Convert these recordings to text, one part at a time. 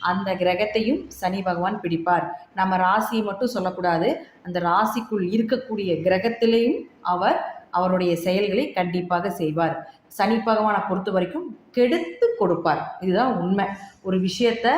அந்த கிரகத்தையும் சனி பகவான் பிடிப்பார். நம்ம ராசியை மட்டும் சொல்லக்கூடாது. அந்த ராசிக்குள் இருக்கக்கூடிய கிரகத்திலையும் அவர் அவருடைய செயல்களை கண்டிப்பாக செய்வார். சனி பகவானை பொறுத்த வரைக்கும் கெடுத்து கொடுப்பார். இதுதான் உண்மை. ஒரு விஷயத்த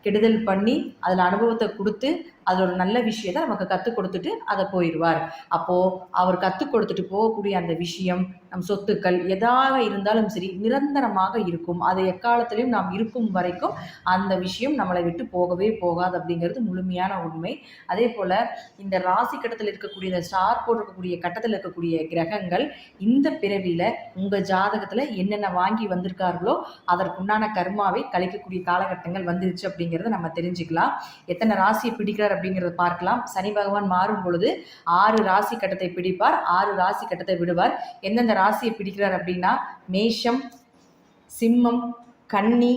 கெடுதல் பண்ணி அதில் அனுபவத்தை கொடுத்து அதில் ஒரு நல்ல விஷயத்தை நமக்கு கற்றுக் கொடுத்துட்டு அதை போயிடுவார். அப்போது அவர் கற்றுக் கொடுத்துட்டு போகக்கூடிய அந்த விஷயம் நம் சொத்துக்கள் எதாக இருந்தாலும் சரி நிரந்தரமாக இருக்கும். அது எக்காலத்திலையும் நாம் இருக்கும் வரைக்கும் அந்த விஷயம் நம்மளை விட்டு போகவே போகாது அப்படிங்கிறது முழுமையான உண்மை. அதே போல் இந்த ராசி கட்டத்தில் இருக்கக்கூடிய இந்த ஸ்டார் போட்டிருக்கக்கூடிய கட்டத்தில் இருக்கக்கூடிய கிரகங்கள் இந்த பிறவியில் உங்கள் ஜாதகத்தில் என்னென்ன வாங்கி வந்திருக்கார்களோ அதற்குண்டான கர்மாவை கழிக்கக்கூடிய காலகட்டங்கள் வந்துருச்சு அப்படிங்கிறத நம்ம தெரிஞ்சுக்கலாம். எத்தனை ராசியை பிடிக்கிறார் அப்படிங்கிறத பார்க்கலாம். சனி பகவான் மாறும் பொழுது ஆறு ராசி கட்டத்தை பிடிப்பார். ஆறு ராசி கட்டத்தை விடுவார். எந்தெந்த ராசியை பிடிக்கிறார் அப்படின்னா மேஷம் சிம்மம் கன்னி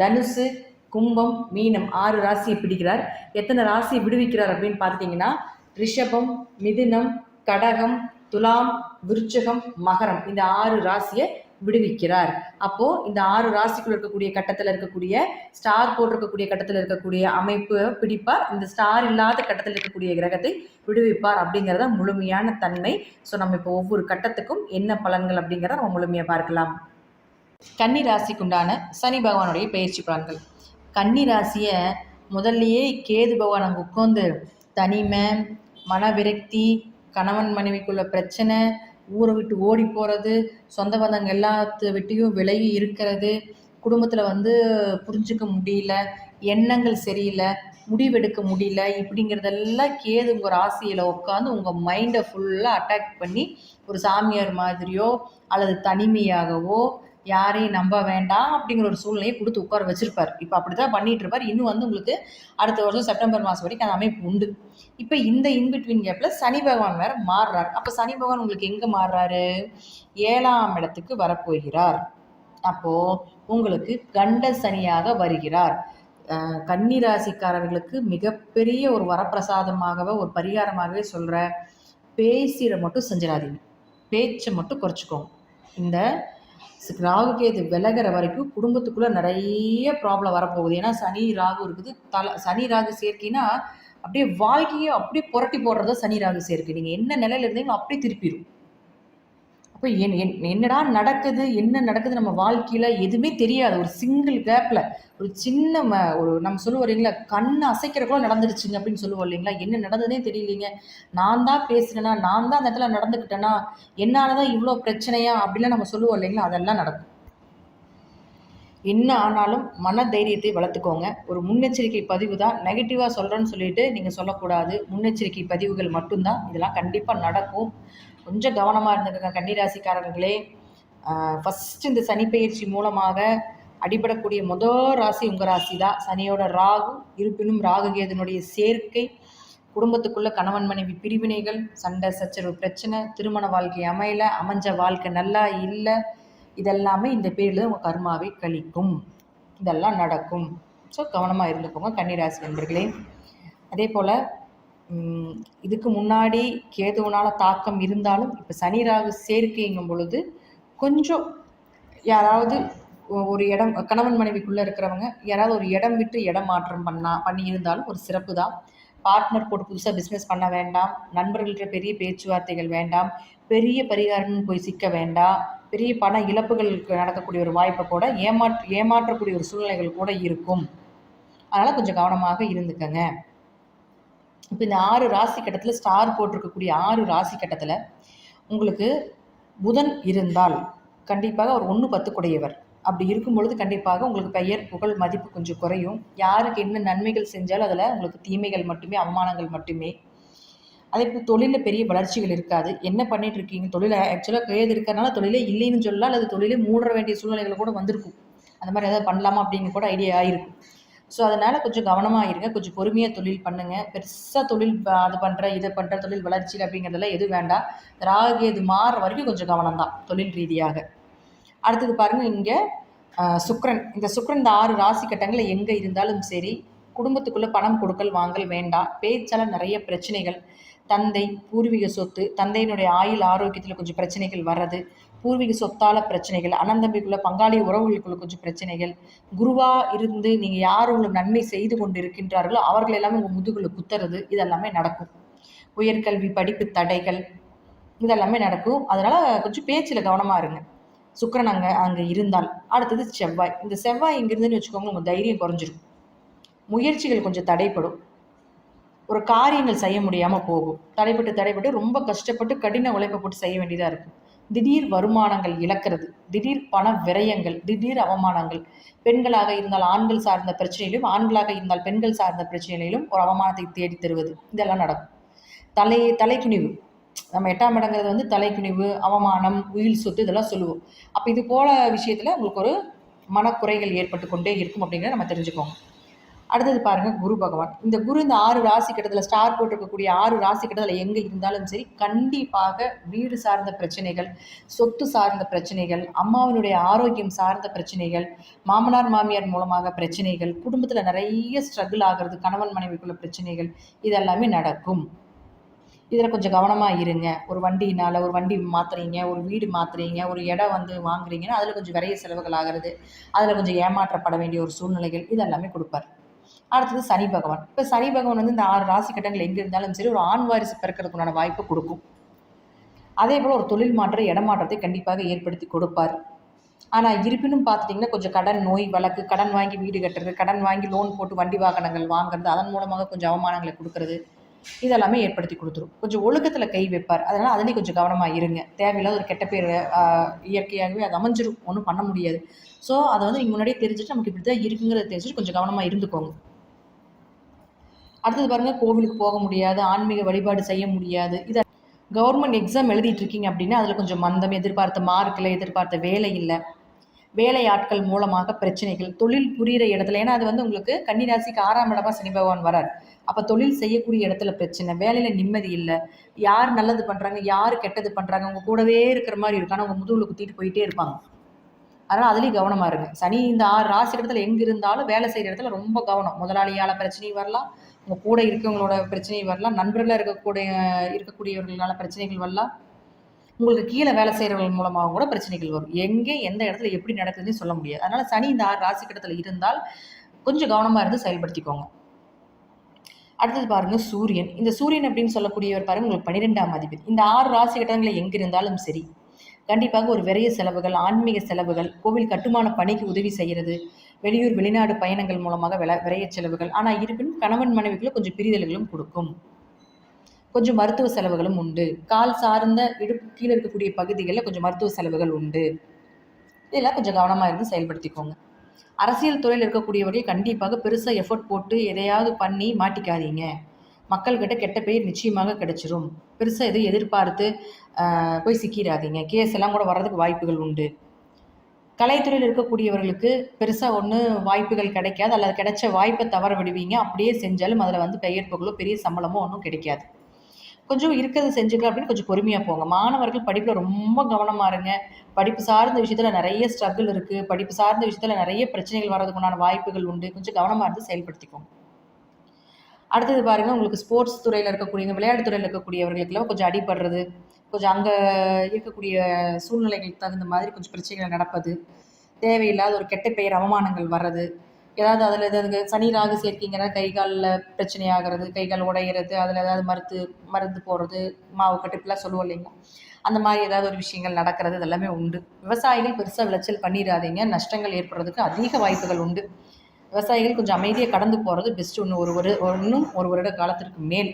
தனுசு கும்பம் மீனம் ஆறு ராசியை பிடிக்கிறார். எத்தனை ராசியை விடுவிக்கிறார் அப்படின்னு பார்த்தீங்கன்னா ரிஷபம் மிதுனம் கடகம் துலாம் விருச்சகம் மகரம் இந்த ஆறு ராசியை விடுவிக்கிறார். அப்போ இந்த ஆறு ராசிக்குள் இருக்கக்கூடிய கட்டத்தில் இருக்கக்கூடிய ஸ்டார் போட்டிருக்கக்கூடிய கட்டத்தில் இருக்கக்கூடிய அமைப்பு பிடிப்பார். இந்த ஸ்டார் இல்லாத கட்டத்தில் இருக்கக்கூடிய கிரகத்தை விடுவிப்பார் அப்படிங்கிறத முழுமையான தன்மை. ஸோ நம்ம இப்போ ஒவ்வொரு கட்டத்துக்கும் என்ன பலன்கள் அப்படிங்கிறத நம்ம முழுமையாக பார்க்கலாம். கன்னி ராசிக்குண்டான சனி பகவானுடைய பயிற்சி பலன்கள். கன்னி ராசியை முதல்லையே கேது பகவான் அங்கே உட்காந்து தனிமை மன விரக்தி கணவன் மனைவிக்குள்ள பிரச்சனை ஊரை விட்டு ஓடி போகிறது சொந்த பந்தங்க எல்லாத்து விட்டையும் விலகி இருக்கிறது. குடும்பத்தில் வந்து புரிஞ்சுக்க முடியல எண்ணங்கள் சரியில்லை முடிவெடுக்க முடியல இப்படிங்கிறதெல்லாம் கேது உங்கள் ராசியில் உட்காந்து உங்கள் மைண்டை ஃபுல்லாக அட்டாக் பண்ணி ஒரு சாமியார் மாதிரியோ அல்லது தனிமையாகவோ யாரையும் நம்ப வேண்டாம் அப்படிங்கிற ஒரு சூழ்நிலையை கொடுத்து உட்கார வச்சிருப்பார். இப்போ அப்படி தான் பண்ணிட்டு இருப்பார் இன்னும் வந்து உங்களுக்கு அடுத்த வருஷம் செப்டம்பர் மாதம் வரைக்கும் அந்த அமைப்பு உண்டு. இப்போ இந்த இன்பிட்வீன் கேப்பில் சனி பகவான் வேற மாறுறார். அப்போ சனி பகவான் உங்களுக்கு எங்கே மாறுறாரு? ஏழாம் இடத்துக்கு வரப்போகிறார். அப்போது உங்களுக்கு கண்ட சனியாக வருகிறார். கன்னிராசிக்காரர்களுக்கு ராசிக்காரர்களுக்கு மிகப்பெரிய ஒரு வரப்பிரசாதமாகவே ஒரு பரிகாரமாகவே சொல்கிற பேசிட மட்டும் செஞ்சிடாதீங்க. பேச்சை மட்டும் குறைச்சிக்கோங்க. இந்த ராகு கேது விலகிற வரைக்கும் குடும்பத்துக்குள்ளே நிறைய ப்ராப்ளம் வரப்போகுது. ஏன்னா சனி ராகு இருக்குது. தலை சனி ராகு சேர்க்கைனா அப்படியே வாழ்க்கையை அப்படியே புரட்டி போடுறதா சனி ராகு சேர்க்கை. நீங்கள் என்ன நிலையில இருந்தீங்களோ அப்படியே திருப்பிடும் அப்போ என் என்- என்னடா நடக்குது என்ன நடக்குது நம்ம வாழ்க்கையில் எதுவுமே தெரியாது. ஒரு சிங்கிள் கேப்பில் ஒரு சின்ன ம ஒரு நம்ம சொல்லுவோம் இல்லைங்களா கண் அசைக்கிறக்குள்ள நடந்துருச்சுங்க அப்படின்னு சொல்லுவோம் இல்லைங்களா என்ன நடந்ததுனே தெரியலீங்க. நான் தான் பேசுகிறேன்னா நான் தான் அந்த இடத்துல நடந்துக்கிட்டேனா என்னால் தான் இவ்வளோ பிரச்சனையா அப்படிலாம் நம்ம சொல்லுவோம் இல்லைங்களா அதெல்லாம் நடக்கும். என்ன ஆனாலும் மன தைரியத்தை வளர்த்துக்கோங்க. ஒரு முன்னெச்சரிக்கை பதிவு தான் நெகட்டிவாக சொல்கிறேன்னு சொல்லிட்டு நீங்கள் சொல்லக்கூடாது. முன்னெச்சரிக்கை பதிவுகள் மட்டும்தான். இதெல்லாம் கண்டிப்பாக நடக்கும். கொஞ்சம் கவனமாக இருந்துக்கங்க கன்னிராசிக்காரர்களே. ஃபஸ்ட்டு இந்த சனிப்பெயர்ச்சி மூலமாக அடிபடக்கூடிய முதல் ராசி உங்கள் ராசி தான் சனியோட ராகு இருப்பினும் ராகுகேதனுடைய சேர்க்கை குடும்பத்துக்குள்ள கணவன் மனைவி பிரிவினைகள் சண்டை சச்சரவு பிரச்சனை திருமண வாழ்க்கை அமையல அமைஞ்ச வாழ்க்கை நல்லா இல்லை இதெல்லாமே இந்த பேரில் உங்கள் கர்மாவை கழிக்கும். இதெல்லாம் நடக்கும். ஸோ கவனமாக இருந்துக்கோங்க கன்னிராசி நண்பர்களே. அதே போல் இதுக்கு முன்னாடி கேதுவனால் தாக்கம் இருந்தாலும் இப்போ சனி ராகு சேர்க்கைங்கும் பொழுது கொஞ்சம் யாராவது ஒரு இடம் கணவன் மனைவிக்குள்ளே இருக்கிறவங்க யாராவது ஒரு இடம் விட்டு இடம் மாற்றம் பண்ணா பண்ணி இருந்தாலும் ஒரு சிறப்பு தான். பார்ட்னர் போட்டு புதுசாக பிஸ்னஸ் பண்ண வேண்டாம். நண்பர்கள்ட்ட பெரிய பேச்சுவார்த்தைகள் வேண்டாம். பெரிய பரிகாரம்னு போய் சிக்க வேண்டாம். பெரிய பண இழப்புகளுக்கு நடக்கக்கூடிய ஒரு வாய்ப்பை கூட ஏமாற்று ஏமாற்றக்கூடிய ஒரு சூழ்நிலைகள் கூட இருக்கும். அதனால் கொஞ்சம் கவனமாக இருந்துக்கங்க. இப்போ இந்த ஆறு ராசி கட்டத்தில் ஸ்டார் போட்டிருக்கக்கூடிய ஆறு ராசி கட்டத்தில் உங்களுக்கு புதன் இருந்தால் கண்டிப்பாக அவர் ஒன்று பத்துக்குடையவர். அப்படி இருக்கும் பொழுது கண்டிப்பாக உங்களுக்கு பெயர் புகழ் மதிப்பு கொஞ்சம் குறையும். யாருக்கு என்ன நன்மைகள் செஞ்சாலும் அதில் உங்களுக்கு தீமைகள் மட்டுமே அவமானங்கள் மட்டுமே அதே போல் தொழிலில் பெரிய வளர்ச்சிகள் இருக்காது. என்ன பண்ணிட்டு இருக்கீங்க? தொழிலை ஆக்சுவலாக கேது இருக்கிறனால தொழிலே இல்லைன்னு சொல்லலாம் அல்லது தொழிலே மூட வேண்டிய சூழ்நிலைகள் கூட வந்திருக்கும். அந்த மாதிரி ஏதாவது பண்ணலாமா அப்படின்னு கூட ஐடியா ஆயிருக்கும். ஸோ அதனால் கொஞ்சம் கவனமாக இருங்க. கொஞ்சம் பொறுமையாக தொழில் பண்ணுங்கள் பெருசாக தொழில் அது பண்ணுற இதை பண்ணுற தொழில் வளர்ச்சி அப்படிங்கிறதெல்லாம் எதுவும் வேண்டாம். ராகேது மாற வரைக்கும் கொஞ்சம் கவனம் தான் தொழில் ரீதியாக. அடுத்தது பாருங்கள் இங்கே சுக்ரன் இந்த சுக்ரன் இந்த ஆறு ராசி கட்டங்களில் எங்கே இருந்தாலும் சரி குடும்பத்துக்குள்ளே பணம் கொடுக்கல் வாங்கல் வேண்டாம். பேச்சால் நிறைய பிரச்சனைகள். தந்தை பூர்வீக சொத்து தந்தையினுடைய ஆயுள் ஆரோக்கியத்தில் கொஞ்சம் பிரச்சனைகள் வர்றது பூர்வீக சொத்தால பிரச்சனைகள் அனந்தம்பிக்குள்ள பங்காளி உறவுகளுக்குள்ள கொஞ்சம் பிரச்சனைகள் குருவா இருந்து நீங்கள் யார் உங்களுக்கு நன்மை செய்து கொண்டு இருக்கின்றார்களோ அவர்கள் எல்லாமே உங்கள் முதுகுல குத்துறது இதெல்லாமே நடக்கும். உயர்கல்வி படிப்பு தடைகள் இதெல்லாமே நடக்கும். அதனால் கொஞ்சம் பேச்சில் கவனமாக இருங்க. சுக்கரன் அங்கே அங்கே இருந்தால். அடுத்தது செவ்வாய். இந்த செவ்வாய் இங்கிருந்துன்னு வச்சுக்கோங்க உங்கள் தைரியம் குறைஞ்சிரும். முயற்சிகள் கொஞ்சம் தடைப்படும். ஒரு காரியங்கள் செய்ய முடியாமல் போகும். தடைப்பட்டு தடைப்பட்டு ரொம்ப கஷ்டப்பட்டு கடின உழைப்பை போட்டு செய்ய வேண்டியதாக இருக்கும். திடீர் வருமானங்கள் இழக்கிறது திடீர் பண விரயங்கள் திடீர் அவமானங்கள். பெண்களாக இருந்தால் ஆண்கள் சார்ந்த பிரச்சனையிலும் ஆண்களாக இருந்தால் பெண்கள் சார்ந்த பிரச்சனையிலும் ஒரு அவமானத்தை தேடி தருவது. இதெல்லாம் நடக்கும். தலை தலைக்குனிவு. நம்ம எட்டாம் இடங்கிறது வந்து தலைக்குனிவு அவமானம் உயில் சொத்து இதெல்லாம் சொல்லுவோம். அப்போ இது போல விஷயத்தில் உங்களுக்கு ஒரு மனக்குறைகள் ஏற்பட்டு கொண்டே இருக்கும் அப்படிங்கிறத நம்ம தெரிஞ்சுக்கோங்க. அடுத்தது பாருங்க குரு பகவான். இந்த குரு இந்த ஆறு ராசி கிட்டத்தில் ஸ்டார் போட்டிருக்கக்கூடிய ஆறு ராசி கட்டத்தில் எங்கே இருந்தாலும் சரி கண்டிப்பாக வீடு சார்ந்த பிரச்சனைகள் சொத்து சார்ந்த பிரச்சனைகள் அம்மாவினுடைய ஆரோக்கியம் சார்ந்த பிரச்சனைகள் மாமனார் மாமியார் மூலமாக பிரச்சனைகள் குடும்பத்தில் நிறைய ஸ்ட்ரகிள் ஆகிறது கணவன் மனைவிக்குள்ள பிரச்சனைகள் இதெல்லாமே நடக்கும். இதில் கொஞ்சம் கவனமாக இருங்க. ஒரு வண்டினால ஒரு வண்டி மாற்றுறீங்க ஒரு வீடு மாற்றுறீங்க ஒரு இடம் வந்து வாங்குறீங்கன்னா அதில் கொஞ்சம் விரைய செலவுகள் ஆகிறது அதில் கொஞ்சம் ஏமாற்றப்பட வேண்டிய ஒரு சூழ்நிலைகள் இதெல்லாமே கொடுப்பார். அடுத்தது சனி பகவான். இப்போ சனி பகவான் வந்து இந்த ஆறு ராசி கட்டங்கள் எங்கே இருந்தாலும் சரி ஒரு ஆண் வாரிசு பிறக்கிறதுக்குண்டான வாய்ப்பு கொடுக்கும். அதே போல் ஒரு தொழில் மாற்ற இடமாற்றத்தை கண்டிப்பாக ஏற்படுத்தி கொடுப்பார். ஆனால் இருப்பினும் பார்த்துட்டிங்கன்னா கொஞ்சம் கடன் நோய் வழக்கு கடன் வாங்கி வீடு கட்டுறது கடன் வாங்கி லோன் போட்டு வண்டி வாகனங்கள் வாங்குறது அதன் மூலமாக கொஞ்சம் அவமானங்களை கொடுக்கறது இதெல்லாமே ஏற்படுத்தி கொடுத்துரும். கொஞ்சம் ஒழுக்கத்தில் கை வைப்பார். அதனால் அதுலேயும் கொஞ்சம் கவனமாக இருங்க. தேவையில்லாத ஒரு கெட்ட பேர் இயற்கையாகவே அது அமைஞ்சிரும். ஒன்றும் பண்ண முடியாது. ஸோ அதை வந்து நீங்கள் முன்னாடியே தெரிஞ்சுட்டு நமக்கு இப்படி தான் இருக்குங்கிறத தெரிஞ்சுட்டு கொஞ்சம் கவனமாக இருந்துக்கோங்க. அடுத்தது பாருங்க கோவிலுக்கு போக முடியாது ஆன்மீக வழிபாடு செய்ய முடியாது. இதை கவர்மெண்ட் எக்ஸாம் எழுதிட்டு இருக்கீங்க அப்படின்னா அதில் கொஞ்சம் மந்தம் எதிர்பார்த்த மார்க் இல்லை எதிர்பார்த்த வேலை இல்லை. வேலையாட்கள் மூலமாக பிரச்சனைகள். தொழில் புரியிற இடத்துல ஏன்னா அது வந்து உங்களுக்கு கன்னிராசிக்கு ஆறாம் இடமா சனி பகவான் வரார். அப்போ தொழில் செய்யக்கூடிய இடத்துல பிரச்சனை வேலையில் நிம்மதி இல்லை. யார் நல்லது பண்ணுறாங்க யார் கெட்டது பண்ணுறாங்க உங்கள் கூடவே இருக்கிற மாதிரி இருக்கும். ஆனால் உங்கள் முதுகுல குத்திட்டு போயிட்டே இருப்பாங்க. அதனால் அதுலேயும் கவனமாக இருங்க. சனி இந்த ஆறு ராசி இடத்துல எங்கே இருந்தாலும் வேலை செய்கிற இடத்துல ரொம்ப கவனம். முதலாளியால் பிரச்சனையும் வரலாம் உங்கள் கூட இருக்கவங்களோட பிரச்சனை வரலாம் நண்பர்களாக இருக்கக்கூடிய இருக்கக்கூடியவர்களால பிரச்சனைகள் வரலாம். உங்களுக்கு கீழே வேலை செய்கிறவர்கள் மூலமாக கூட பிரச்சனைகள் வரும். எங்கே எந்த இடத்துல எப்படி நடக்குதுன்னு சொல்ல முடியாது. அதனால் சனி இந்த ஆறு ராசி கட்டத்தில் இருந்தால் கொஞ்சம் கவனமாக இருந்து செயல்படுத்திக்கோங்க. அடுத்தது பாருங்க சூரியன். இந்த சூரியன் அப்படின்னு சொல்லக்கூடியவர் பாருங்க உங்களுக்கு பன்னிரெண்டாம் அதிபதி. இந்த ஆறு ராசி கட்டங்களில் எங்கே இருந்தாலும் சரி. கண்டிப்பாக ஒரு விரைய செலவுகள் ஆன்மீக செலவுகள் கோவில் கட்டுமான பணிக்கு உதவி செய்கிறது வெளியூர் வெளிநாடு பயணங்கள் மூலமாக வில விரைய செலவுகள். ஆனால் இருப்பினும் கணவன் மனைவிகளும் கொஞ்சம் பிரிதல்களும் கொடுக்கும். கொஞ்சம் மருத்துவ செலவுகளும் உண்டு. கால் சார்ந்த இடுப்பு கீழே இருக்கக்கூடிய பகுதிகளில் கொஞ்சம் மருத்துவ செலவுகள் உண்டு. இதெல்லாம் கொஞ்சம் கவனமாக இருந்து செயல்படுத்திக்கோங்க. அரசியல் துறையில் இருக்கக்கூடியவர்கள் கண்டிப்பாக பெருசாக எஃபோர்ட் போட்டு எதையாவது பண்ணி மாட்டிக்காதீங்க. மக்கள்கிட்ட கெட்ட பெயர் நிச்சயமாக கிடைச்சிரும். பெருசாக எதுவும் எதிர்பார்த்து போய் சிக்கிடாதீங்க. கேஸ் எல்லாம் கூட வர்றதுக்கு வாய்ப்புகள் உண்டு. கலைத்துறையில் இருக்கக்கூடியவர்களுக்கு பெருசாக ஒன்று வாய்ப்புகள் கிடைக்காது. அல்லது கிடைச்ச வாய்ப்பை தவற விடுவீங்க. அப்படியே செஞ்சாலும் அதில் வந்து பெயர் புகழோ பெரிய சம்பளமோ ஒன்றும் கிடைக்காது. கொஞ்சம் இருக்கிறத செஞ்சுக்கலாம் அப்படின்னு கொஞ்சம் பொறுமையாக போங்க. மாணவர்கள் படிப்பில் ரொம்ப கவனமாக இருங்க. படிப்பு சார்ந்த விஷயத்தில் நிறைய ஸ்ட்ரகிள் இருக்குது படிப்பு சார்ந்த விஷயத்தில் நிறைய பிரச்சனைகள் வர்றதுக்குண்டான வாய்ப்புகள் உண்டு. கொஞ்சம் கவனமாக இருந்து செயல்படுத்திக்கோங்க. அடுத்தது பாருங்கள் உங்களுக்கு ஸ்போர்ட்ஸ் துறையில் இருக்கக்கூடிய விளையாட்டு துறையில் இருக்கக்கூடியவர்களுக்கெல்லாம் கொஞ்சம் அடிபடுறது. கொஞ்சம் அங்கே இருக்கக்கூடிய சூழ்நிலைகளுக்கு தகுந்த மாதிரி கொஞ்சம் பிரச்சனைகள் நடப்பது தேவையில்லாத ஒரு கெட்ட பெயர் அவமானங்கள் வர்றது ஏதாவது அதில் ஏதாவது சனி ராகு சேர்க்கிங்கன்னா கை காலில் பிரச்சனை ஆகிறது கை கால் உடையிறது அதில் ஏதாவது மருந்து மருந்து போடுறது மாவு கட்டுப்பெல்லாம் சொல்லுவோம் இல்லைங்களா? அந்த மாதிரி ஏதாவது ஒரு விஷயங்கள் நடக்கிறது இதெல்லாமே உண்டு. விவசாயிகள் பெருசாக விளைச்சல் பண்ணிடாதீங்க. நஷ்டங்கள் ஏற்படுறதுக்கு அதிக வாய்ப்புகள் உண்டு. விவசாயிகள் கொஞ்சம் அமைதியாக கடந்து போகிறது பெஸ்ட் ஒன்று ஒரு ஒரு இன்னும் ஒரு வருட காலத்திற்கு மேல்.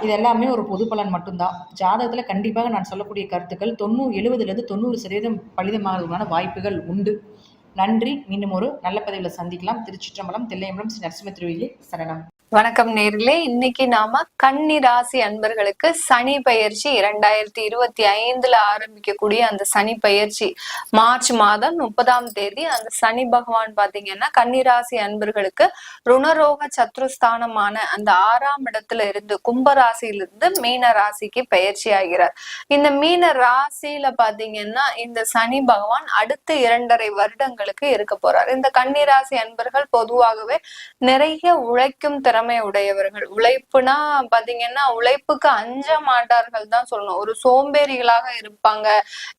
இது எல்லாமே ஒரு பொது பலன் மட்டும்தான். ஜாதகத்தில் கண்டிப்பாக நான் சொல்லக்கூடிய கருத்துக்கள் தொண்ணூறு எழுபதுலேருந்து தொண்ணூறு சதவீதம் பலிதமாகிறதுக்கான வாய்ப்புகள் உண்டு. நன்றி. மீண்டும் ஒரு நல்ல பதவியில் சந்திக்கலாம். திருச்சிற்றம்பலம் தில்லையம்பலம் ஸ்ரீ நரசிம்ம திருவிழி சரணம். வணக்கம் நேர்களே. இன்னைக்கு நாம கன்னி ராசி அன்பர்களுக்கு சனி பயிற்சி இரண்டாயிரத்தி இருபத்தி ஐந்துல ஆரம்பிக்கக்கூடிய அந்த சனி பயிற்சி மார்ச் மாதம் முப்பதாம் தேதி. அந்த சனி பகவான் பாத்தீங்கன்னா கன்னி ராசி அன்பர்களுக்கு ருணரோக சத்ருஸ்தானமான அந்த ஆறாம் இடத்துல இருந்து கும்ப ராசியிலிருந்து மீன ராசிக்கு பயிற்சி ஆகிறார். இந்த மீன ராசியில பாத்தீங்கன்னா இந்த சனி பகவான் அடுத்த இரண்டரை வருடங்களுக்கு இருக்க போறார். இந்த கன்னி ராசி அன்பர்கள் பொதுவாகவே நிறைய உழைக்கும் திறன் திறமை உடையவர்கள். உழைப்புனா பாத்தீங்கன்னா உழைப்புக்கு அஞ்ச மாட்டார்கள் தான் சொல்லணும். ஒரு சோம்பேறிகளாக இருப்பாங்க.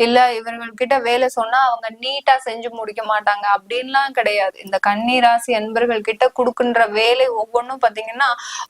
இல்ல இவர்கள் கிட்ட வேலை சொன்னா அவங்க நீட்டா செஞ்சு முடிக்க மாட்டாங்க. அப்படின்லாம் கிடையாது. இந்த கன்னிராசி அன்பர்கள் கிட்ட கொடுக்கின்ற வேலை ஒவ்வொன்றும் பாத்தீங்கன்னா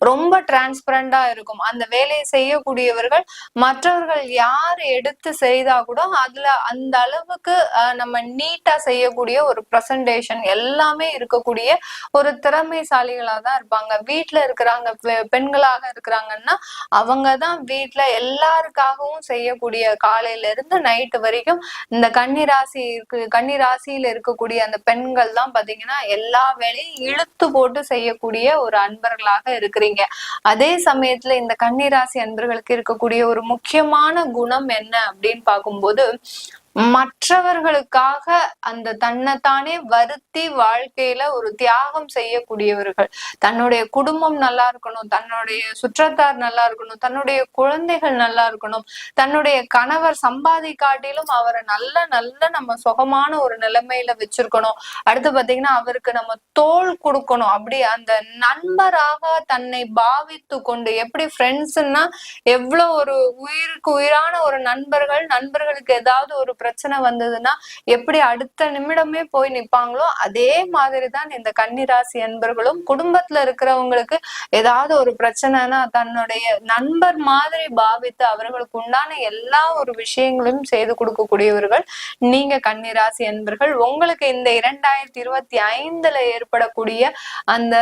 ரொம்ப டிரான்ஸ்பரண்டா இருக்கும். அந்த வேலையை செய்யக்கூடியவர்கள் மற்றவர்கள் யார் எடுத்து செய்தா கூட அதுல அந்த அளவுக்கு நம்ம நீட்டா செய்யக்கூடிய ஒரு பிரசன்டேஷன் எல்லாமே இருக்கக்கூடிய ஒரு திறமைசாலிகளா தான் இருப்பாங்க வீட்டுல இருக்கிறாங்க பெ- பெண்களாக இருக்கிறாங்கன்னா அவங்கதான் வீட்டுல எல்லாருக்காகவும் செய்யக்கூடிய காலையில இருந்து நைட்டு வரைக்கும் இந்த கன்னிராசி இருக்கு கன்னிராசியில இருக்கக்கூடிய அந்த பெண்கள் தான் பாத்தீங்கன்னா எல்லா வேலையும் இழுத்து போட்டு செய்யக்கூடிய ஒரு அன்பர்களாக இருக்கிறீங்க. அதே சமயத்துல இந்த கன்னிராசி அன்பர்களுக்கு இருக்கக்கூடிய ஒரு முக்கியமான குணம் என்ன அப்படின்னு பார்க்கும்போது மற்றவர்களுக்காக அந்த தன்னைத்தானே வருத்தி வாழ்க்கையில ஒரு தியாகம் செய்யக்கூடியவர்கள். தன்னுடைய குடும்பம் நல்லா இருக்கணும் தன்னுடைய சுற்றத்தார் நல்லா இருக்கணும் தன்னுடைய குழந்தைகள் நல்லா இருக்கணும் தன்னுடைய கணவர் சம்பாதிக்காட்டிலும் அவரை நல்ல நல்ல நம்ம சுகமான ஒரு நிலைமையில வச்சிருக்கணும். அடுத்து பாத்தீங்கன்னா அவருக்கு நம்ம தோல் கொடுக்கணும். அப்படி அந்த நண்பராக தன்னை பாவித்து கொண்டு எப்படி ஃப்ரெண்ட்ஸ்னா எவ்வளவு ஒரு உயிருக்கு உயிரான ஒரு நண்பர்கள் நண்பர்களுக்கு ஏதாவது ஒரு பிரச்சனை வந்ததுன்னா எப்படி அடுத்த நிமிடமே போய் நிப்பாங்களோ அதே மாதிரிதான் இந்த கன்னிராசி அன்பர்களும் குடும்பத்துல இருக்கிறவங்களுக்கு ஏதாவது ஒரு பிரச்சனைனா தன்னுடைய நண்பர் மாதிரி பாவித்து அவர்களுக்கு உண்டான எல்லா ஒரு விஷயங்களையும் செய்து கொடுக்கக்கூடியவர்கள் நீங்க கன்னிராசி அன்பர்கள் உங்களுக்கு இந்த இரண்டாயிரத்தி இருபத்தி ஐந்துல ஏற்படக்கூடிய அந்த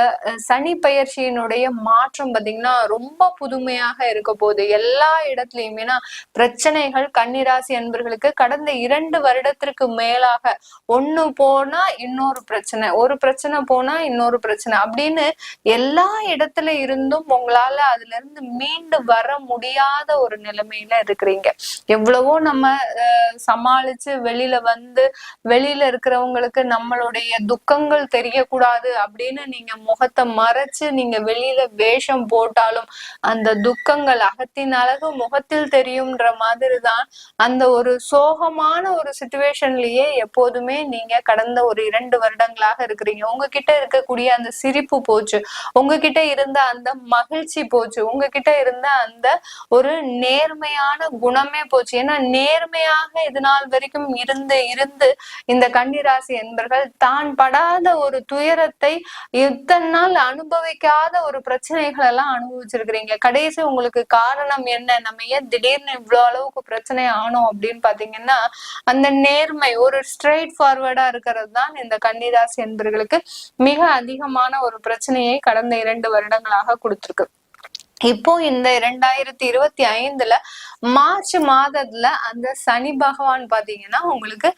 சனி பயிற்சியினுடைய மாற்றம் பாத்தீங்கன்னா ரொம்ப புதுமையாக இருக்க போகுது. எல்லா இடத்துலயுமே பிரச்சனைகள் கன்னிராசி அன்பர்களுக்கு கடந்த இரண்டு வருடத்திற்கு மேலாக ஒண்ணு போனா இன்னொரு பிரச்சனை ஒரு பிரச்சனை போனா இன்னொரு பிரச்சனை அப்படின்னு எல்லா இடத்துல இருந்தும் உங்களால அதுல இருந்து மீண்டு வர முடியாத ஒரு நிலைமையில இருக்கிறீங்க. எவ்வளவோ நம்ம சமாளிச்சு வெளியில வந்து வெளியில இருக்கிறவங்களுக்கு நம்மளுடைய துக்கங்கள் தெரியக்கூடாது அப்படின்னு நீங்க முகத்தை மறைச்சு நீங்க வெளியில வேஷம் போட்டாலும் அந்த துக்கங்கள் அகத்தின் அழகு முகத்தில் தெரியும்ன்ற மாதிரிதான் அந்த ஒரு சோகம் சோகமான ஒரு சுச்சுவேஷன்லயே எப்போதுமே நீங்க கடந்த ஒரு இரண்டு வருடங்களாக இருக்கிறீங்க. உங்ககிட்ட இருக்கக்கூடிய அந்த சிரிப்பு போச்சு உங்ககிட்ட இருந்த அந்த மகிழ்ச்சி போச்சு உங்ககிட்ட இருந்த அந்த ஒரு நேர்மையான குணமே போச்சு. ஏன்னா நேர்மையாக இது நாள் வரைக்கும் இருந்து இருந்து இந்த கன்னிராசி என்பர்கள் தான் படாத ஒரு துயரத்தை இத்தனை நாள் அனுபவிக்காத ஒரு பிரச்சனைகள் எல்லாம் அனுபவிச்சிருக்கிறீங்க. கடைசி உங்களுக்கு காரணம் என்ன? நம்ம ஏன் திடீர்னு இவ்வளவு அளவுக்கு பிரச்சனை ஆனோம் அப்படின்னு பாத்தீங்கன்னா அந்த நேர்மை ஒரு ஸ்ட்ரெயிட் ஃபார்வர்டா இருக்கிறது தான் இந்த கன்னிராசி என்பர்களுக்கு மிக அதிகமான ஒரு பிரச்சனையை கடந்த இரண்டு வருடங்களாக கொடுத்திருக்கு. இப்போ இந்த இரண்டாயிரத்தி இருபத்தி ஐந்துல மார்ச் மாதத்துல அந்த சனி பகவான் பாத்தீங்கன்னா உங்களுக்கு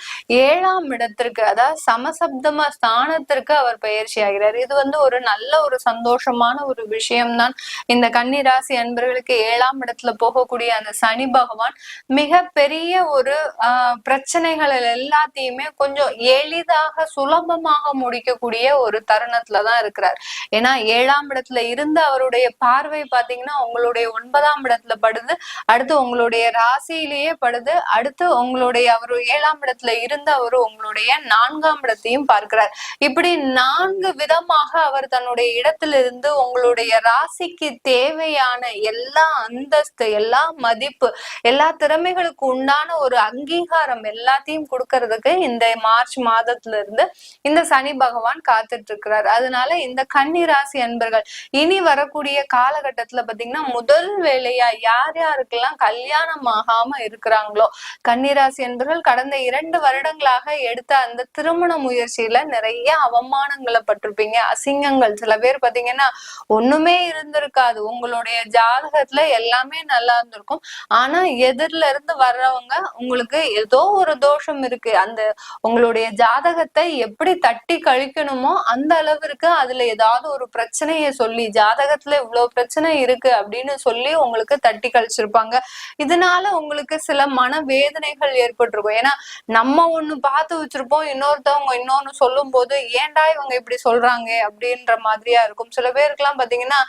ஏழாம் இடத்திற்கு அதாவது சமசப்தம ஸ்தானத்திற்கு அவர் பயிற்சி ஆகிறார். இது வந்து ஒரு நல்ல ஒரு சந்தோஷமான ஒரு விஷயம்தான். இந்த கன்னி ராசி அன்பர்களுக்கு ஏழாம் இடத்துல போகக்கூடிய அந்த சனி பகவான் மிக பெரிய ஒரு ஆஹ் பிரச்சனைகள் எல்லாத்தையுமே கொஞ்சம் எளிதாக சுலபமாக முடிக்கக்கூடிய ஒரு தருணத்துல தான் இருக்கிறார். ஏன்னா ஏழாம் இடத்துல இருந்து அவருடைய பார்வை பாத்தீங்கன்னா உங்களுடைய ஒன்பதாம் இடத்துல படுது. அடுத்து உங்களுடைய ராசியிலேயே படுது. அடுத்து உங்களுடைய அவர் ஏழாம் இடத்துல இருந்து அவரு உங்களுடைய நான்காம் இடத்தையும் பார்க்கிறார். இப்படி நான்கு விதமாக அவர் தன்னுடைய இடத்திலிருந்து உங்களுடைய ராசிக்கு தேவையான எல்லா அந்தஸ்து எல்லா மதிப்பு எல்லா திறமைகளுக்கு உண்டான ஒரு அங்கீகாரம் எல்லாத்தையும் கொடுக்கறதுக்கு இந்த மார்ச் மாதத்துல இருந்து இந்த சனி பகவான் காத்துட்டு இருக்கிறார். அதனால இந்த கன்னி ராசி அன்பர்கள் இனி வரக்கூடிய காலகட்டத்துல பாத்தீங்கன்னா முதல் வேலையா யார் யாருக்கெல்லாம் கல்யாணம் ஆகாம இருக்கிறாங்களோ கன்னிராசி என்பவர்கள் கடந்த இரண்டு வருடங்களாக எடுத்த அந்த திருமண முயற்சியில நிறைய அவமானங்களை பட்டிருப்பீங்க. அசிங்கங்கள். சில பேர் பாத்தீங்கன்னா ஒண்ணுமே இருந்திருக்காது. உங்களுடைய ஜாதகத்துல எல்லாமே நல்லா இருந்திருக்கும். ஆனா எதிர்ல இருந்து வர்றவங்க உங்களுக்கு ஏதோ ஒரு தோஷம் இருக்கு. அந்த உங்களுடைய ஜாதகத்தை எப்படி தட்டி கழிக்கணுமோ அந்த அளவிற்கு அதுல ஏதாவது ஒரு பிரச்சனையை சொல்லி ஜாதகத்துல இவ்வளவு பிரச்சனை இருக்கு. இருக்கு அப்படின்னு சொல்லி உங்களுக்கு தட்டி கழிச்சிருப்பாங்க. இதனால உங்களுக்கு சில மன வேதனைகள் ஏற்பட்டிருக்கும். ஏன்னா நம்ம ஒண்ணு பார்த்து வச்சிருப்போம் இன்னொருத்தவங்க இன்னொன்னு சொல்லும் போது ஏன்டா இவங்க இப்படி சொல்றாங்க? அப்படின்ற மாதிரியா இருக்கும். சில பேருக்குலாம் பாத்தீங்கன்னா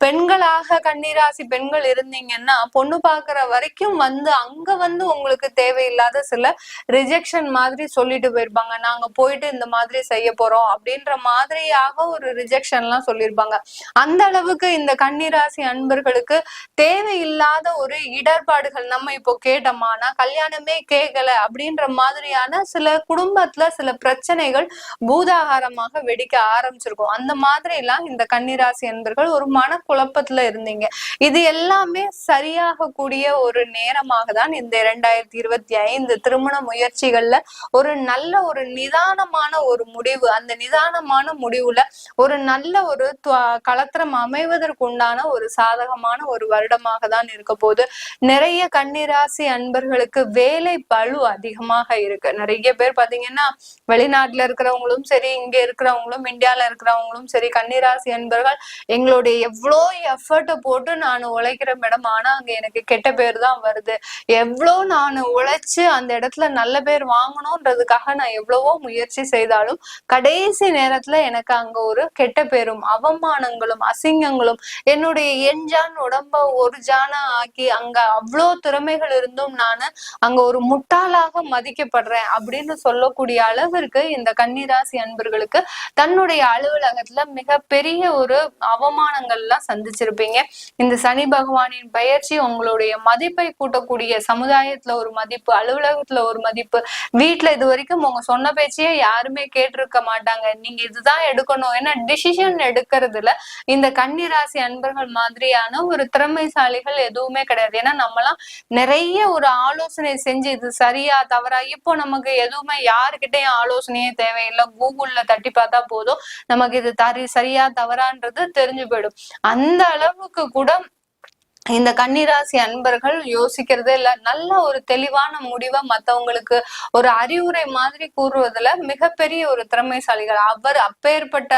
பெண்களாக கன்னிராசி பெண்கள் இருந்தீங்கன்னா பொண்ணு பாக்குற வரைக்கும் வந்து அங்க வந்து உங்களுக்கு தேவையில்லாத சில ரிஜெக்ஷன் மாதிரி சொல்லிட்டு போயிருப்பாங்க. நாங்க போயிட்டு இந்த மாதிரி செய்ய போறோம் அப்படின்ற மாதிரியாக ஒரு ரிஜெக்ஷன் எல்லாம் சொல்லியிருப்பாங்க. அந்த அளவுக்கு இந்த கன்னிராசி அன்பர்களுக்கு தேவையில்லாத ஒரு இடர்பாடுகள் நம்ம இப்போ கேட்டோமா நான் கல்யாணமே கேட்கல அப்படின்ற மாதிரியான சில குடும்பத்துல சில பிரச்சனைகள் பூதாகாரமாக வெடிக்க ஆரம்பிச்சிருக்கும். அந்த மாதிரி எல்லாம் இந்த கன்னிராசி அன்பர்கள் ஒரு மன குழப்பத்துல இருந்தீங்க. இது எல்லாமே சரியாக கூடிய ஒரு நேரமாக தான் இந்த இரண்டாயிரத்தி இருபத்தி ஐந்து திருமண முயற்சிகள்ல ஒரு நல்ல ஒரு நிதானமான ஒரு முடிவு அந்த நிதானமான முடிவுல ஒரு நல்ல ஒரு கலத்திரம் களத்திரம் அமைவதற்கு உண்டான ஒரு சாதகமான ஒரு வருடமாக தான் இருக்க போகுது. நிறைய கன்னிராசி அன்பர்களுக்கு வேலை பழு அதிகமாக இருக்கு. நிறைய பேர் பாத்தீங்கன்னா வெளிநாட்டுல இருக்கிறவங்களும் சரி இங்க இருக்கிறவங்களும் இந்தியால இருக்கிறவங்களும் சரி கன்னிராசி அன்பர்கள் எங்களுடைய எவ்வளோ எஃபர்ட்டை போட்டு நான் உழைக்கிறேன் மேடம் ஆனா அங்க எனக்கு கெட்ட பேர் தான் வருது. எவ்வளோ நான் உழைச்சு அந்த இடத்துல நல்ல பேர் வாங்கணும்ன்றதுக்காக நான் எவ்வளவோ முயற்சி செய்தாலும் கடைசி நேரத்துல எனக்கு அங்க ஒரு கெட்ட பேரும் அவமானங்களும் அசிங்கங்களும் என்னுடைய எஞ்சான் உடம்ப ஒரு ஜானா ஆக்கி அங்க அவ்வளோ திறமைகள் இருந்தும் நான் அங்க ஒரு முட்டாளாக மதிக்கப்படுறேன் அப்படின்னு சொல்லக்கூடிய அளவிற்கு இந்த கன்னிராசி அன்பர்களுக்கு தன்னுடைய அலுவலகத்துல மிகப்பெரிய ஒரு அவமானங்கள் எல்லாம் சந்திச்சிருப்பீங்க. இந்த சனி பகவானின் பயிற்சி உங்களுடைய மதிப்பை கூட்டக்கூடிய சமுதாயத்துல ஒரு மதிப்பு அலுவலகத்துல ஒரு மதிப்பு வீட்டுல இது வரைக்கும் உங்க சொன்ன பேச்சையே யாருமே கேட்டிருக்க மாட்டாங்க. நீங்க இதுதான் எடுக்கணும். ஏன்னா டிசிஷன் எடுக்கிறதுல இந்த கன்னிராசி அன்பர்கள் மாதிரியான ஒரு திறமைசாலிகள் எதுவுமே கிடையாது. ஏன்னா நம்மலாம் நிறைய ஒரு ஆலோசனை செஞ்சு இது சரியா தவறா இப்போ நமக்கு எதுவுமே யாருக்கிட்டையும் ஆலோசனையே தேவையில்லை. கூகுள்ல தட்டி பார்த்தா போதும். நமக்கு இது தரி சரியா தவறான்றது தெரிஞ்சு போயிடும். அந்த அளவுக்கு கூட இந்த கன்னிராசி அன்பர்கள் யோசிக்கிறதே இல்ல. நல்ல ஒரு தெளிவான முடிவை மத்தவங்களுக்கு ஒரு அறிவுரை மாதிரி கூறுவதுல மிகப்பெரிய ஒரு திறமைசாலிகள். அவர் அப்பேற்பட்ட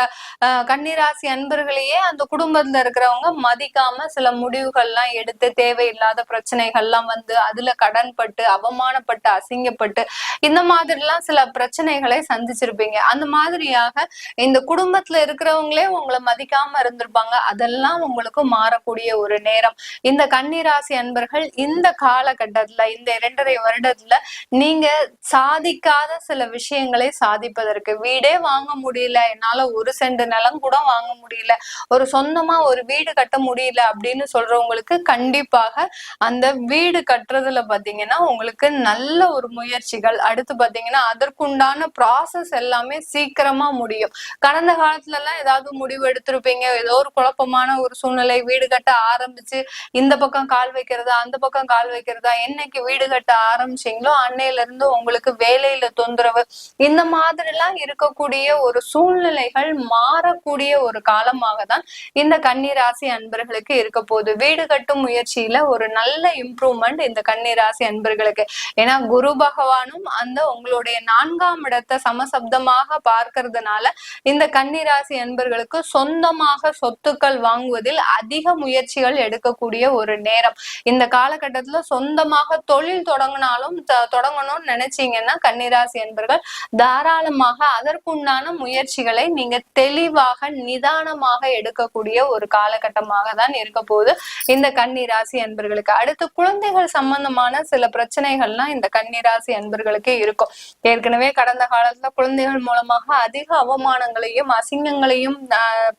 கன்னிராசி அன்பர்களையே அந்த குடும்பத்துல இருக்கிறவங்க மதிக்காம சில முடிவுகள்லாம் எடுத்து தேவையில்லாத பிரச்சனைகள்லாம் வந்து அதுல கடன்பட்டு அவமானப்பட்டு அசிங்கப்பட்டு இந்த மாதிரிலாம் சில பிரச்சனைகளை சந்திச்சிருப்பீங்க. அந்த மாதிரியாக இந்த குடும்பத்துல இருக்கிறவங்களே உங்களை மதிக்காம இருந்திருப்பாங்க. அதெல்லாம் உங்களுக்கு மாறக்கூடிய ஒரு நேரம். இந்த கன்னிராசி அன்பர்கள் இந்த காலகட்டத்துல இந்த இரண்டரை வருடத்துல நீங்க சாதிக்காத சில விஷயங்களை சாதிப்பதற்கு வீடே வாங்க முடியல என்னால ஒரு சென்ட் நிலம் கூட வாங்க முடியல ஒரு சொந்தமா ஒரு வீடு கட்ட முடியல அப்படின்னு சொல்றவங்களுக்கு கண்டிப்பாக அந்த வீடு கட்டுறதுல பாத்தீங்கன்னா உங்களுக்கு நல்ல ஒரு முயற்சிகள். அடுத்து பாத்தீங்கன்னா அதற்குண்டான ப்ராசஸ் எல்லாமே சீக்கிரமா முடியும். கடந்த காலத்துல எல்லாம் ஏதாவது முடிவு எடுத்திருப்பீங்க. ஏதோ ஒரு குழப்பமான ஒரு சூழ்நிலை வீடு கட்ட ஆரம்பிச்சு இந்த பக்கம் கால் வைக்கிறதா அந்த பக்கம் கால் வைக்கிறதா என்னைக்கு வீடு கட்ட ஆரம்பிச்சீங்களோ அன்னையில இருந்து உங்களுக்கு வேலையில தொந்தரவு. இந்த மாதிரி எல்லாம் இருக்கக்கூடிய ஒரு சூழ்நிலைகள் மாறக்கூடிய ஒரு காலமாக தான் இந்த கன்னிராசி அன்பர்களுக்கு இருக்க போகுது. வீடு கட்டும் முயற்சியில ஒரு நல்ல இம்ப்ரூவ்மெண்ட் இந்த கன்னிராசி அன்பர்களுக்கு. ஏன்னா குரு பகவானும் அந்த உங்களுடைய நான்காம் இடத்தை சமசப்தமாக பார்க்கறதுனால இந்த கன்னிராசி அன்பர்களுக்கு சொந்தமாக சொத்துக்கள் வாங்குவதில் அதிக முயற்சிகள் எடுக்கக்கூடிய ஒரு நேரம். இந்த காலகட்டத்துல சொந்தமாக தொழில் தொடங்கினாலும் தொடங்கணும்னு நினைச்சீங்கன்னா கன்னிராசி என்பர்கள் தாராளமாக அதற்குண்டான முயற்சிகளை நீங்க தெளிவாக நிதானமாக எடுக்கக்கூடிய ஒரு காலகட்டமாக தான் இருக்க போகுது இந்த கன்னிராசி அன்பர்களுக்கு அடுத்து குழந்தைகள் சம்பந்தமான சில பிரச்சனைகள்லாம் இந்த கன்னிராசி அன்பர்களுக்கு இருக்கும். ஏற்கனவே கடந்த காலத்துல குழந்தைகள் மூலமாக அதிக அவமானங்களையும் அசிங்கங்களையும்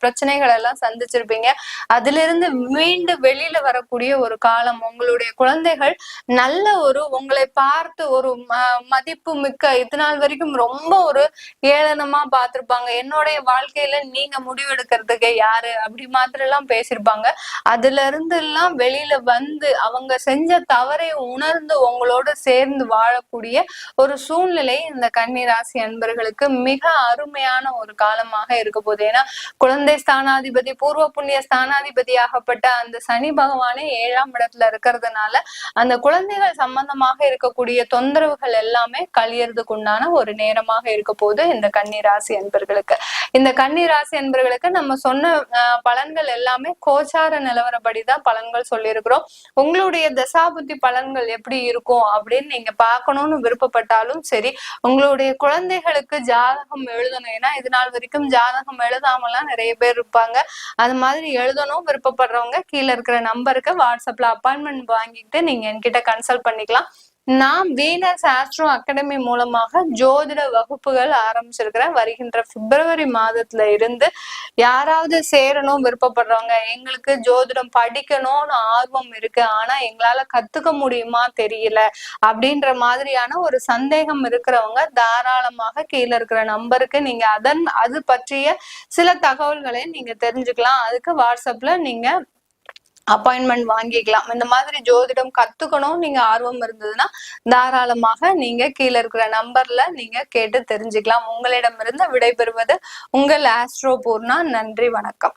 பிரச்சனைகள் எல்லாம் சந்திச்சிருப்பீங்க. அதுல இருந்து மீண்டு வெளியில வரக்கூடிய ஒரு காலம். உங்களுடைய குழந்தைகள் நல்ல ஒரு உங்களை பார்த்து ஒரு மதிப்பு மிக்க இது நாள் வரைக்கும் ரொம்ப ஒரு ஏளனமா பார்த்திருப்பாங்க. என்னுடைய வாழ்க்கையில நீங்க முடிவெடுக்கிறதுக்கு யாரு? அப்படி மாதிரி எல்லாம் பேசியிருப்பாங்க அதுல இருந்து எல்லாம் வெளியில வந்து அவங்க செஞ்ச தவறை உணர்ந்து உங்களோட சேர்ந்து வாழக்கூடிய ஒரு சூழ்நிலை இந்த கன்னிராசி அன்பர்களுக்கு மிக அருமையான ஒரு காலமாக இருக்க போகுது. ஏன்னா குழந்தை ஸ்தானாதிபதி பூர்வ புண்ணிய ஸ்தானாதிபதியாகப்பட்ட அந்த சனி பகவானே ஏழாம் இடத்துல இருக்கிறதுனால அந்த குழந்தைகள் சம்பந்தமாக இருக்கக்கூடிய தொந்தரவுகள் எல்லாமே கழியறதுக்கு உண்டான ஒரு நேரமாக இருக்க போகுது இந்த கன்னி ராசி அன்பர்களுக்கு இந்த கன்னி ராசி அன்பர்களுக்கு நம்ம சொன்ன பலன்கள் எல்லாமே கோச்சார நிலவரப்படிதான் பலன்கள் சொல்லியிருக்கிறோம். உங்களுடைய தசாபுத்தி பலன்கள் எப்படி இருக்கும் அப்படின்னு நீங்க பார்க்கணும்னு விருப்பப்பட்டாலும் சரி உங்களுடைய குழந்தைகளுக்கு ஜாதகம் எழுதணும். ஏன்னா இது நாள் வரைக்கும் ஜாதகம் எழுதாமலாம் நிறைய பேர் இருப்பாங்க. அது மாதிரி எழுதணும் விருப்பப்படுறவங்க கீழே இருக்கிற நம்பருக்கு வாட்ஸ்அப்ல அப்பாயின்மெண்ட் வாங்கிட்டு நீங்க என்கிட்ட கன்சல்ட் பண்ணிக்கலாம். நான் வீனஸ் ஆஸ்ட்ரோ அகாடமி மூலமாக ஜோதிட வகுப்புகள் ஆரம்பிச்சிருக்கிறேன். வருகின்ற பிப்ரவரி மாதத்துல இருந்து யாராவது சேரணும் விருப்பப்படுறவங்க எங்களுக்கு ஜோதிடம் படிக்கணும்னு ஆர்வம் இருக்கு. ஆனா எங்களால கத்துக்க முடியுமா தெரியல. அப்படின்ற மாதிரியான ஒரு சந்தேகம் இருக்கிறவங்க தாராளமாக கீழே இருக்கிற நம்பருக்கு நீங்க அதன் அது பற்றிய சில தகவல்களை நீங்க தெரிஞ்சுக்கலாம். அதுக்கு வாட்ஸ்அப்ல நீங்க அப்பாயின்மெண்ட் வாங்கிக்கலாம். இந்த மாதிரி ஜோதிடம் கத்துக்கணும். நீங்க ஆர்வம் இருந்ததுன்னா தாராளமாக நீங்க கீழே இருக்கிற நம்பர்ல நீங்க கேட்டு தெரிஞ்சுக்கலாம். உங்களிடமிருந்து விடைபெறுவது உங்கள் ஆஸ்ட்ரோ பூர்ணா நன்றி வணக்கம்.